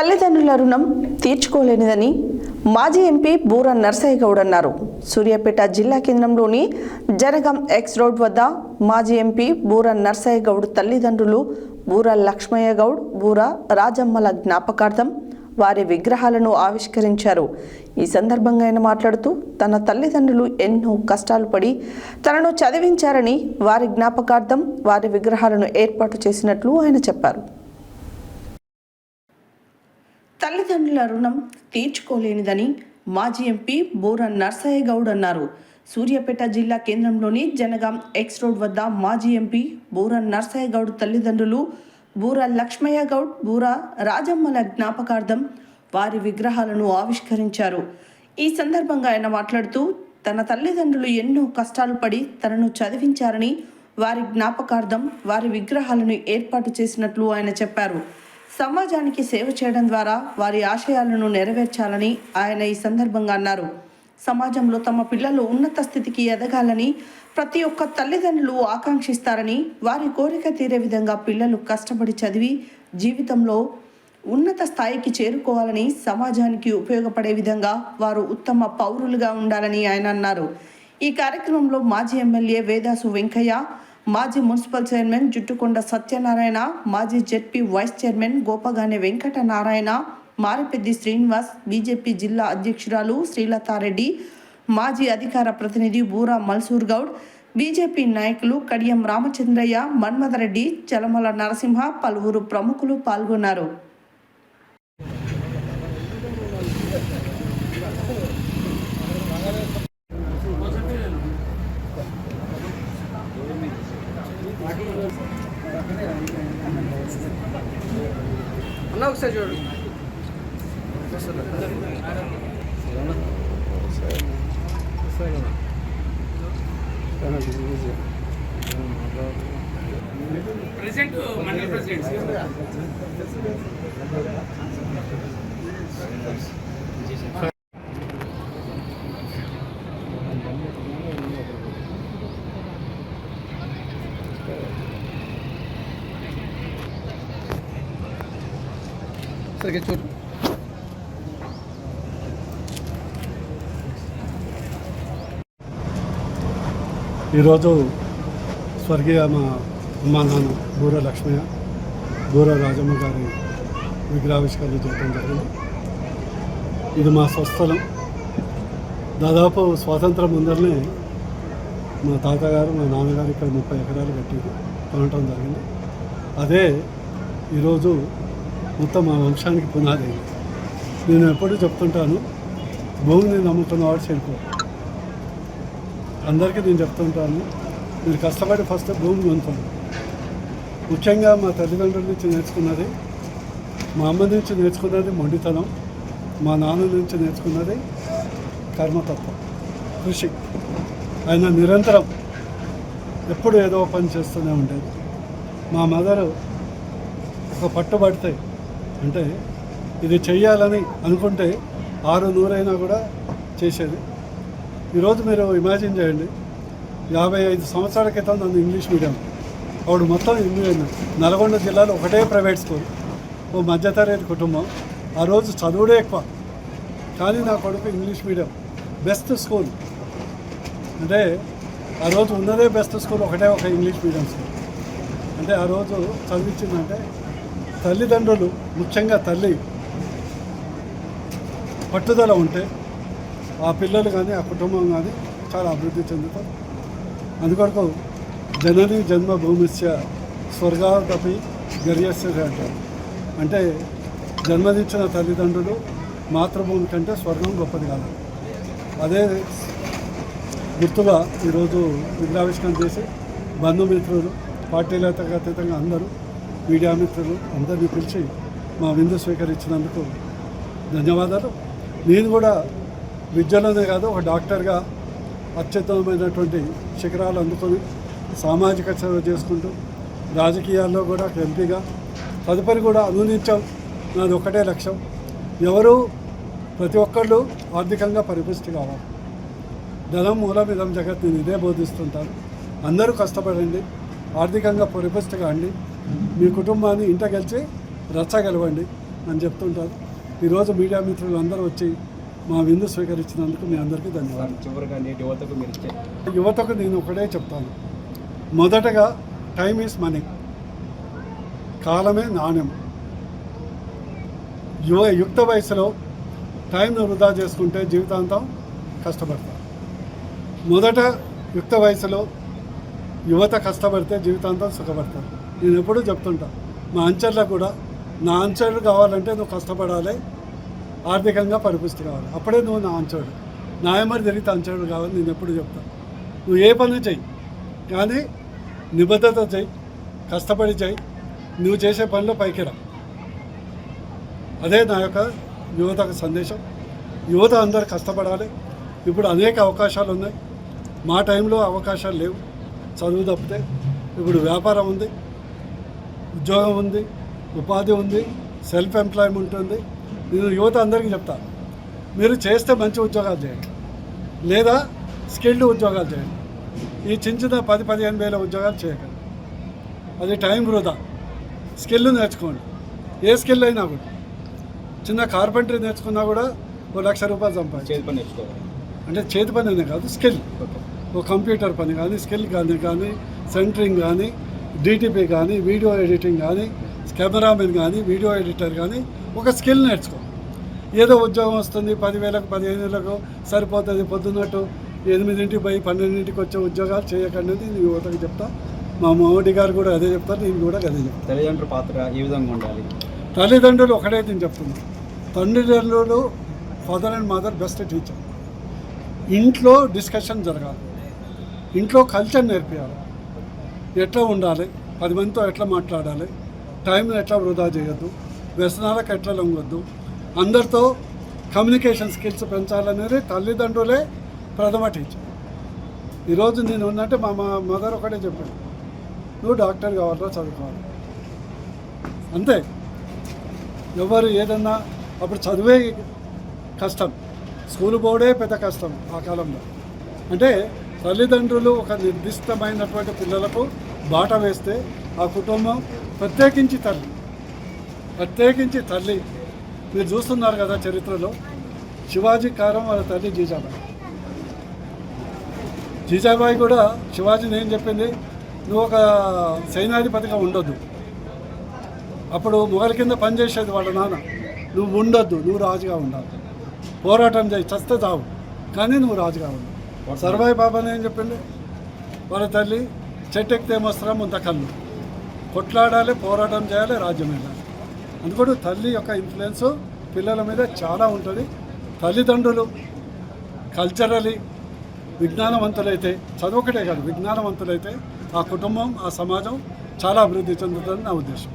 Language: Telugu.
తల్లిదండ్రుల రుణం తీర్చుకోలేనిదని మాజీ ఎంపీ బూర నర్సయ్య గౌడ్ అన్నారు. సూర్యాపేట జిల్లా కేంద్రంలోని జనగం ఎక్స్ రోడ్ వద్ద మాజీ ఎంపీ బూర నర్సయ్య గౌడ్ తల్లిదండ్రులు బూర లక్ష్మయ్య గౌడ్ బూర రాజమ్మల జ్ఞాపకార్థం వారి విగ్రహాలను ఆవిష్కరించారు. ఈ సందర్భంగా ఆయన మాట్లాడుతూ తన తల్లిదండ్రులు ఎన్నో కష్టాలు పడి తనను చదివించారని వారి జ్ఞాపకార్థం వారి విగ్రహాలను ఏర్పాటు చేసినట్లు ఆయన చెప్పారు. తల్లిదండ్రుల రుణం తీర్చుకోలేనిదని మాజీ ఎంపీ బోర నర్సయ్య గౌడ్ అన్నారు. సూర్యాపేట జిల్లా కేంద్రంలోని జనగాం ఎక్స్ రోడ్ వద్ద మాజీ ఎంపీ బోరన్ నర్సయ్య గౌడ్ తల్లిదండ్రులు బూర లక్ష్మయ్య గౌడ్ బూర రాజమ్మల జ్ఞాపకార్థం వారి విగ్రహాలను ఆవిష్కరించారు. ఈ సందర్భంగా ఆయన మాట్లాడుతూ తన తల్లిదండ్రులు ఎన్నో కష్టాలు పడి తనను చదివించారని వారి జ్ఞాపకార్థం వారి విగ్రహాలను ఏర్పాటు చేసినట్లు ఆయన చెప్పారు. సమాజానికి సేవ చేయడం ద్వారా వారి ఆశయాలను నెరవేర్చాలని ఆయన ఈ సందర్భంగా అన్నారు. సమాజంలో తమ పిల్లలు ఉన్నత స్థితికి ఎదగాలని ప్రతి ఒక్క తల్లిదండ్రులు ఆకాంక్షిస్తారని వారి కోరిక తీరే విధంగా పిల్లలు కష్టపడి చదివి జీవితంలో ఉన్నత స్థాయికి చేరుకోవాలని సమాజానికి ఉపయోగపడే విధంగా వారు ఉత్తమ పౌరులుగా ఉండాలని ఆయన అన్నారు. ఈ కార్యక్రమంలో మాజీ ఎమ్మెల్యే వేదాసు వెంకయ్య మాజీ మున్సిపల్ చైర్మన్ జుట్టుకొండ సత్యనారాయణ మాజీ ZP vice chairman Gopagani Venkata Narayana Maripeddi Srinivas BJP జిల్లా అధ్యక్షురాలు శ్రీలతారెడ్డి మాజీ అధికార ప్రతినిధి బూరా మల్సూర్ గౌడ్ బీజేపీ నాయకులు కడియం రామచంద్రయ్య మన్మథరెడ్డి చలమల నరసింహ పలువురు ప్రముఖులు పాల్గొన్నారు. ఒకసారి చూడు ప్రెసిడెంట్ మండల ప్రెసిడెంట్ సరిగ్గా చూడు. ఈరోజు స్వర్గీయ మా అమ్మా నాన్న బూర లక్ష్మయ్య బూర రాజమ్మ గారి విగ్రహావిష్కరణ చేయడం జరిగింది. ఇది మా స్వస్థలం. దాదాపు స్వాతంత్రం ముందరనే మా తాతగారు మా నాన్నగారు ఇక్కడ ముప్పై ఎకరాలు కట్టి కొనటం జరిగింది. అదే ఈరోజు మొత్తం మా వంశానికి పునాది. నేను ఎప్పుడూ చెప్తుంటాను భూమిని నమ్ముకున్నవాడు చెడిపో అందరికీ నేను చెప్తుంటాను మీరు కష్టపడి ఫస్ట్ భూమి పొందుతాను ముఖ్యంగా మా తల్లిదండ్రుల నుంచి నేర్చుకున్నది మా అమ్మ నుంచి నేర్చుకున్నది మొండితనం మా నాన్న నుంచి నేర్చుకున్నది కర్మతత్వం కృషి. ఆయన నిరంతరం ఎప్పుడు ఏదో పని చేస్తూనే ఉండేది. మా మదరు ఒక పట్టుబడితే అంటే ఇది చెయ్యాలని అనుకుంటే ఆరు నూరైనా కూడా చేసేది. ఈరోజు మీరు ఇమాజిన్ చేయండి యాభై ఐదు సంవత్సరాల క్రితం నన్ను ఇంగ్లీష్ మీడియం ఆవిడ మొత్తం ఇంగ్లీష్ నల్గొండ జిల్లాలో ఒకటే ప్రైవేట్ స్కూల్ ఓ మధ్యతరగతి కుటుంబం ఆ రోజు చదువుడే ఎక్కువ. కానీ నా కొడుకు ఇంగ్లీష్ మీడియం బెస్ట్ స్కూల్. అంటే ఆ రోజు ఉన్నదే బెస్ట్ స్కూల్ ఒకటే ఒక ఇంగ్లీష్ మీడియం స్కూల్. అంటే ఆ రోజు చదివించిందంటే తల్లిదండ్రులు ముఖ్యంగా తల్లి పట్టుదల ఉంటే ఆ పిల్లలు కానీ ఆ కుటుంబం కానీ చాలా అభివృద్ధి చెందుతారు. అందుకొరకు జనని జన్మభూమిస్య స్వర్గాదపి గరియస్య అంటారు. అంటే జన్మదించిన తల్లిదండ్రులు మాతృభూమి కంటే స్వర్గం గొప్పది కాదు. అదే గుర్తుగా ఈరోజు విగ్రహావిష్కరణ చేసి బంధుమిత్రులు పార్టీలతో అతీతంగా అందరూ మీడియా మిత్రులు అందరినీ పిలిచి మా విందు స్వీకరించినందుకు ధన్యవాదాలు. నేను కూడా విద్యలోనే కాదు ఒక డాక్టర్గా అత్యుత్తమమైనటువంటి శిఖరాలు అందుకొని సామాజిక సేవ చేసుకుంటూ రాజకీయాల్లో కూడా ఎంపీగా తదుపరి కూడా అనునిత్యం నాది ఒకటే లక్ష్యం. ఎవరు ప్రతి ఒక్కళ్ళు ఆర్థికంగా పరిపుష్టి కావాలి. ధనం మూలమిదం జగత్ నేను ఇదే బోధిస్తుంటాను అందరూ కష్టపడండి ఆర్థికంగా పరిపుష్టి కాండి మీ కుటుంబాన్ని ఇంట గెలిచి రచ్చగలవండి అని చెప్తుంటారు. ఈరోజు మీడియా మిత్రులు అందరూ వచ్చి మా విందు స్వీకరించినందుకు మీ అందరికీ ధన్యవాదాలు. చివరిగా నేటి యువతకు మీరు యువతకు నేను ఒకటే చెప్తాను. మొదటగా టైం ఈజ్ మనీ. కాలమే నాణ్యం. యువ యుక్త వయసులో టైంను వృధా చేసుకుంటే జీవితాంతం కష్టపడతారు. మొదట యుక్త వయసులో యువత కష్టపడితే జీవితాంతం సుఖపడతారు. నేను ఎప్పుడూ చెప్తుంటా మా అంచర్లకు కూడా నా అంచర్లు కావాలంటే నువ్వు కష్టపడాలి ఆర్థికంగా పరిపుష్టి కావాలి. అప్పుడే నువ్వు నా అంచోడు న్యాయమరి జరిగితే అంచోడు కావాలి నేను ఎప్పుడు చెప్తాను నువ్వు ఏ పని చెయ్యి కానీ నిబద్ధత చెయ్యి కష్టపడి చెయ్యి నువ్వు చేసే పనిలో పైకిరా అదే నా యొక్క యువతకు సందేశం. యువత అందరు కష్టపడాలి. ఇప్పుడు అనేక అవకాశాలు ఉన్నాయి. మా టైంలో అవకాశాలు లేవు. చదువు తప్పితే ఇప్పుడు వ్యాపారం ఉంది. ఉద్యోగం ఉంది ఉపాధి ఉంది సెల్ఫ్ ఎంప్లాయ్మెంట్ ఉంది. నేను యువత అందరికీ చెప్తాను మీరు చేస్తే మంచి ఉద్యోగాలు చేయండి. లేదా స్కిల్డ్ ఉద్యోగాలు చేయండి. ఈ చిన్న చిన్న పది పదిహేను వేల ఉద్యోగాలు చేయకండి. అది టైం వృధా. స్కిల్ నేర్చుకోండి. ఏ స్కిల్ అయినా కూడా. చిన్న కార్పెంటరీ నేర్చుకున్నా కూడా ఓ లక్ష రూపాయలు సంపాదించు చేతి పని నేర్చుకోవాలి. అంటే చేతి పని అనే కాదు స్కిల్. ఓ కంప్యూటర్ పని కానీ స్కిల్ కానీ కానీ సెంటరింగ్ కానీ డిటిపి కానీ వీడియో ఎడిటింగ్ కానీ కెమెరామెన్ కానీ వీడియో ఎడిటర్ కానీ ఒక స్కిల్ నేర్చుకో. ఏదో ఉద్యోగం వస్తుంది పదివేలకు పదిహేను వేలకు సరిపోతుంది పొద్దున్నట్టు ఎనిమిదింటికి పోయి పన్నెండింటికి వచ్చే ఉద్యోగాలు చేయకండి నేను యువతకు చెప్తా. మా మోడీ గారు కూడా అదే చెప్తారు నేను కూడా అదే చెప్తాను. తల్లిదండ్రుల పాత్ర ఏ విధంగా ఉండాలి? తల్లిదండ్రులు ఒకటే నేను చెప్తున్నా. తల్లిదండ్రులు father and mother best teacher. ఇంట్లో డిస్కషన్ జరగాలి. ఇంట్లో కల్చర్ నేర్పించాలి ఎట్లా ఉండాలి? పది మందితో ఎట్లా మాట్లాడాలి? టైంని ఎట్లా వృధా చేయొద్దు? వ్యసనాలకు ఎట్లా లొంగొద్దు? అందరితో కమ్యూనికేషన్ స్కిల్స్ పెంచాలనేది తల్లిదండ్రులే ప్రథమ టీచర్. ఈరోజు నేను ఉన్నట్టే మా మా మదర్ ఒకటే చెప్పాడు. నువ్వు డాక్టర్ కావాలరా చదువుకోవాలి. అంతే. ఎవరు ఏదన్నా అప్పుడు చదివే కష్టం. స్కూల్ బోర్డే పెద్ద కష్టం ఆ కాలంలో. అంటే తల్లిదండ్రులు ఒక నిర్దిష్టమైనటువంటి పిల్లలకు బాట వేస్తే ఆ కుటుంబం ప్రత్యేకించి తల్లి ప్రత్యేకించి తల్లి. మీరు చూస్తున్నారు కదా చరిత్రలో. శివాజీ కారం వాళ్ళ తల్లి జీజాబాయి. జీజాబాయి కూడా శివాజీని ఏం చెప్పింది? నువ్వు ఒక సైన్యాధిపతిగా ఉండొద్దు. అప్పుడు మొగల కింద పనిచేసేది వాళ్ళ నాన్న. నువ్వు ఉండొద్దు నువ్వు రాజుగా ఉండాలి. పోరాటం చేయి చస్తే చావు. కానీ నువ్వు రాజుగా ఉండాలి సర్వాయి బాబాని ఏం చెప్పింది? వాళ్ళ తల్లి చెట్టు ఎక్కితే మస్త్రం ముంత కళ్ళు. కొట్లాడాలి పోరాటం చేయాలి రాజ్యం వెళ్ళాలి అందుకని తల్లి యొక్క ఇన్ఫ్లుయెన్స్ పిల్లల మీద చాలా ఉంటుంది. తల్లిదండ్రులు కల్చరలీ విజ్ఞానవంతులైతే చదువుకటే కాదు విజ్ఞానవంతులైతే ఆ కుటుంబం ఆ సమాజం చాలా అభివృద్ధి చెందుతుందని నా ఉద్దేశం.